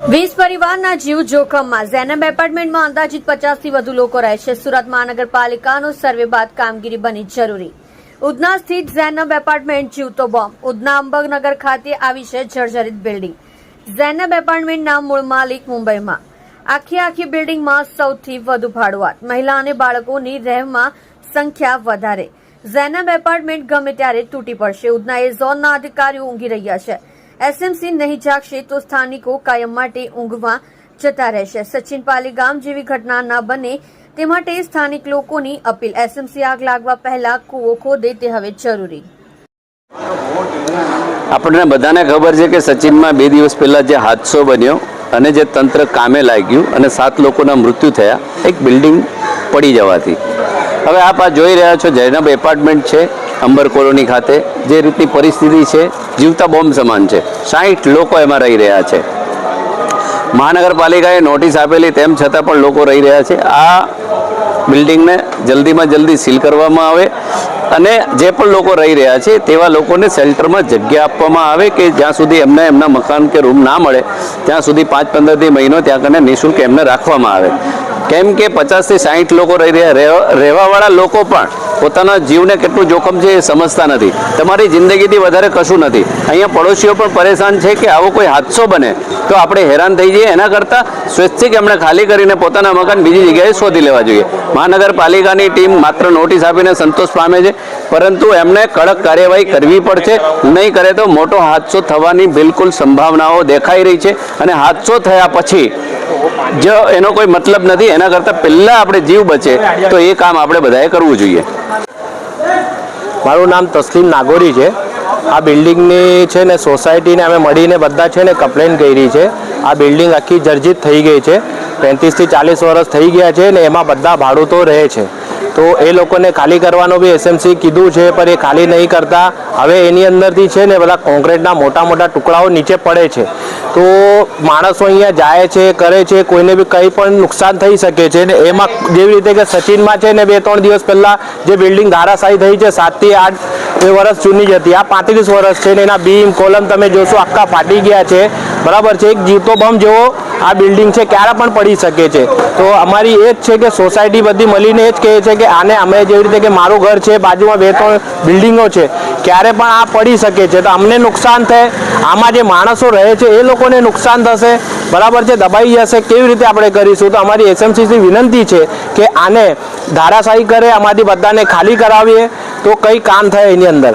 વીસ પરિવારના જીવ જોખમમાં. ઝેનબ એપાર્ટમેન્ટમાં અંદાજિત પચાસથી વધુ લોકો રહે છે. સુરત મહાનગરપાલિકાનો સર્વે બાદ કામગીરી બની જરૂરી. ઉધના સ્થિત ઝેનબ એપાર્ટમેન્ટ જીવતો બોમ્બ. ઉધના અંબકનગર ખાતે આવી છે જર્જરિત બિલ્ડિંગ. ઝેનબ એપાર્ટમેન્ટના મૂળ માલિક મુંબઈમાં. આખી આખી બિલ્ડિંગમાં સૌથી વધુ ભાડુઆત. મહિલા અને બાળકોની રહેમાં સંખ્યા વધારે. ઝેનબ એપાર્ટમેન્ટ ગમે ત્યારે તૂટી પડશે. ઉધના એ ઝોનના અધિકારીઓ ઊંઘી રહ્યા છે. એસએમસી નહીં જાગશે તો સ્થાનિકો કાયમ માટે ઊંઘવા જતા રહેશે. સચિન પાલી ગામ જેવી ઘટના ન બને તે માટે સ્થાનિક લોકોની અપીલ. એસએમસી આગ લાગવા પહેલા કૂવો ખોદે તે હવે જરૂરી. આપણને બધાને ખબર છે કે સચિનમાં બે દિવસ પહેલાં જે હાદસો બન્યો અને જે તંત્ર કામે લાગ્યું અને સાત લોકોના મૃત્યુ થયા, એક બિલ્ડિંગ પડી જવાથી. હવે આપ આ જોઈ રહ્યા છો જૈનબ એપાર્ટમેન્ટ છે અંબર કોલોની ખાતે જે રીતની પરિસ્થિતિ છે, જીવતા બોમ્બ સમાન છે. સાહીઠ લોકો એમાં રહી રહ્યા છે. મહાનગરપાલિકાએ નોટિસ આપેલી તેમ છતાં પણ લોકો રહી રહ્યા છે. આ બિલ્ડિંગને જલ્દીમાં જલ્દી સીલ કરવામાં આવે અને જે પણ લોકો રહી રહ્યા છે, તેવા લોકોને શેલ્ટરમાં જગ્યા આપવામાં આવે કે જ્યાં સુધી એમને એમના મકાન કે રૂમ ના મળે, ત્યાં સુધી પાંચ પંદરથી મહિનો ત્યાં કને નિઃશુલ્ક એમને રાખવામાં આવે. કેમ કે પચાસથી સાહીઠ લોકો રહી રહ્યા રહેવાવાળા લોકો પણ પોતાના જીવને કેટલું જોખમ છે એ સમજતા નથી. તમારી જિંદગીથી વધારે કશું નથી. અહીંયા પડોશીઓ પણ પરેશાન છે કે આવો કોઈ હાદસો બને તો આપણે હેરાન થઈ જઈએ. એના કરતાં સ્વૈચ્છિક એમણે ખાલી કરીને પોતાના મકાન બીજી જગ્યાએ શોધી લેવા જોઈએ. મહાનગરપાલિકાની ટીમ માત્ર નોટિસ આપીને સંતોષ પામે છે, પરંતુ એમને કડક કાર્યવાહી કરવી પડશે. નહીં કરે તો મોટો હાદસો થવાની બિલકુલ સંભાવનાઓ દેખાઈ રહી છે. અને હાદસો થયા પછી જો એનો કોઈ મતલબ નથી, એના કરતાં પહેલાં આપણે જીવ બચે, તો એ કામ આપણે બધાએ કરવું જોઈએ. મારું નામ તસ્લીમ નાગોરી છે. આ બિલ્ડિંગની છે ને, સોસાયટીને અમે મળીને બધા છે ને કમ્પ્લેન કરી છે. આ બિલ્ડિંગ આખી જર્જિત થઈ ગઈ છે. પેંત્રીસથી ચાલીસ વર્ષ થઈ ગયા છે ને, એમાં બધા ભાડૂતો રહે છે. તો એ લોકોને ખાલી કરવાનું બી એસએમસી કીધું છે, પણ એ ખાલી નહીં કરતા. હવે એની અંદરથી છે ને, બધા કોન્ક્રીટના મોટા મોટા ટુકડાઓ નીચે પડે છે. તો માણસો અહીંયા જાય છે, કરે છે, કોઈને બી કંઈ પણ નુકસાન થઈ શકે છે ને એમાં જેવી રીતે કે સચિનમાં છે ને બે ત્રણ દિવસ પહેલાં જે બિલ્ડિંગ ધારાશાયી થઈ છે સાતથી આઠ બે વર્ષ જૂની જ હતી. આ પાંત્રીસ વર્ષ છે ને એના બીમ, કોલમ તમે જોશો, આખા ફાટી ગયા છે. બરાબર છે? એક જીવતો બમ જેવો આ બિલ્ડિંગ છે, ક્યારે પણ પડી શકે છે. તો અમારી એ જ છે કે સોસાયટી બધી મળીને એ જ કહે છે કે આને અમે જેવી રીતે કે મારું ઘર છે, બાજુમાં બે ત્રણ બિલ્ડિંગો છે, ક્યારે પણ આ પડી શકે છે. તો અમને નુકસાન થાય. આમાં જે માણસો રહે છે, એ લોકોને નુકસાન થશે. બરાબર છે? દબાઈ જશે. કેવી રીતે આપણે કરીશું? તો અમારી એસએમસીથી વિનંતી છે કે આને ધારાશાહી કરે, આમાંથી બધાને ખાલી કરાવીએ. તો કંઈ કામ થાય એની અંદર.